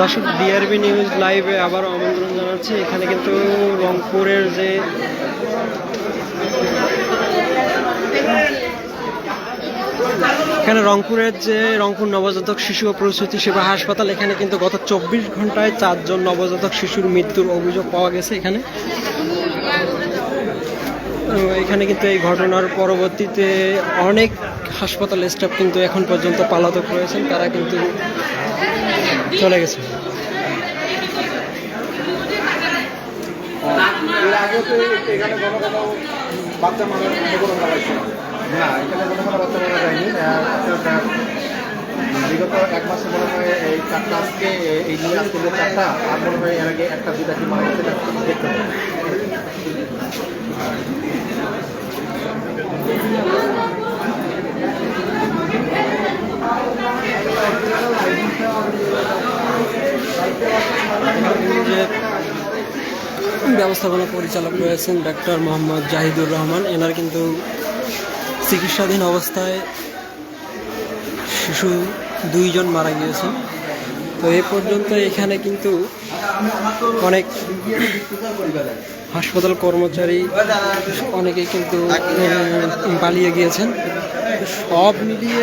দর্শক DRB news লাইভে আবার আমন্ত্রণ জানাচ্ছি। এখানে কিন্তু রংপুরের যে এখানে রংপুরের যে রংপুর নবজাতক শিশু ও প্রসূতি সেবা হাসপাতাল, এখানে কিন্তু গত চব্বিশ ঘন্টায় চারজন নবজাতক শিশুর মৃত্যুর অভিযোগ পাওয়া গেছে এখানে। এখানে কিন্তু এই ঘটনার পরবর্তীতে অনেক হাসপাতাল স্টাফ কিন্তু এখন পর্যন্ত পালাতক রয়েছেন, তারা কিন্তু চলে গেছে। বাচ্চা গেছে না, এখানে কোনো কোনো বাচ্চা মারা যায়নি আহ, বিগত এক মাসে মনে হয় এই চারটা আজকে এই নিয়ে আজকে চারটা আর মনে হয় এর আগে একটা দুটা কি মারা গেছে দেখতে হবে। ব্যবস্থাপনা পরিচালক রয়েছেন ডাক্তার মোহাম্মদ জাহিদুর রহমান এনার কিন্তু চিকিৎসাধীন অবস্থায় শিশু দুইজন মারা গিয়েছেন তো এ পর্যন্ত এখানে কিন্তু অনেক হাসপাতাল কর্মচারী অনেকে কিন্তু পালিয়ে গিয়েছেন। সব মিলিয়ে